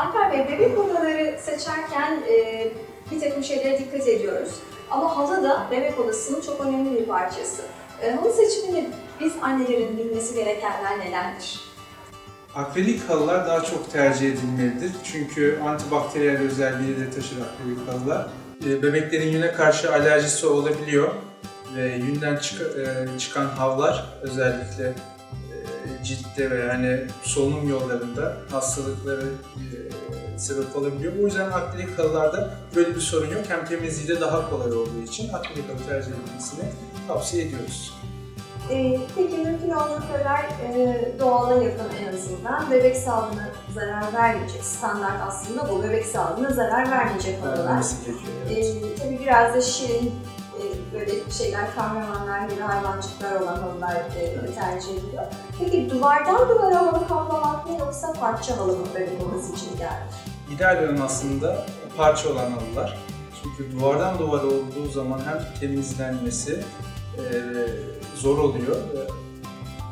Alper Bey, bebek odaları seçerken e, bir takım şeylere dikkat ediyoruz. Ama halı da bebek odasının çok önemli bir parçası. E, halı seçiminde biz annelerin bilmesi gerekenler nelerdir? Akrilik halılar daha çok tercih edilmelidir. Çünkü antibakteriyel özelliği de taşır akrilik halılar. E, Bebeklerin yüne karşı alerjisi olabiliyor ve yünden çık- e, çıkan havlar özellikle ciltte ve hani solunum yollarında hastalıkları e, sebep olabiliyor. O yüzden akrilik halılarda böyle bir sorun yok. Hem temizliği de daha kolay olduğu için akrilik halı tercih edilmesini tavsiye ediyoruz. E, peki mümkün olduğu kadar e, doğala yakın en azından bebek sağlığına zarar vermeyecek. Standart aslında bu bebek sağlığına zarar vermeyecek halılar. Gerekiyor. evet. E, tabii biraz da şirin böyle şeyler, kahramanlar gibi hayvancıklar olan halılar e, tercih ediliyor. Peki duvardan duvara halı kaplamak mı yoksa parça halı mı bebek odası için ideal? İdeal olan aslında parça olan halılar. Çünkü duvardan duvara olduğu zaman hem temizlenmesi e, zor oluyor.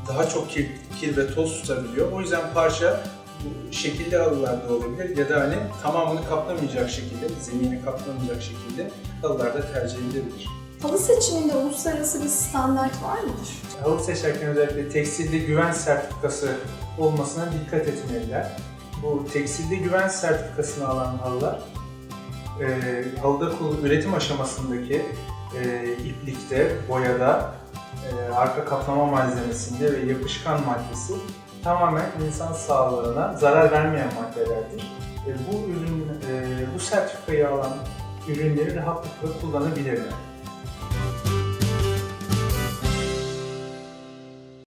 Daha çok kir, kir ve toz tutabiliyor. O yüzden parça bu şekilli halılar da olabilir ya da hani tamamını kaplamayacak şekilde, zemini kaplamayacak şekilde halılar da tercih edilebilir. Halı seçiminde uluslararası bir standart var mıdır? Halı seçerken özellikle tekstilde güven sertifikası olmasına dikkat etmeliler. Bu tekstilde güven sertifikasını alan halılar, e, halıda üretim aşamasındaki e, iplikte, boyada, e, arka kaplama malzemesinde ve yapışkan maddesi tamamen insan sağlığına zarar vermeyen maddelerdir. E, bu ürün, e, bu sertifikayı alan ürünleri rahatlıkla kullanabilirler.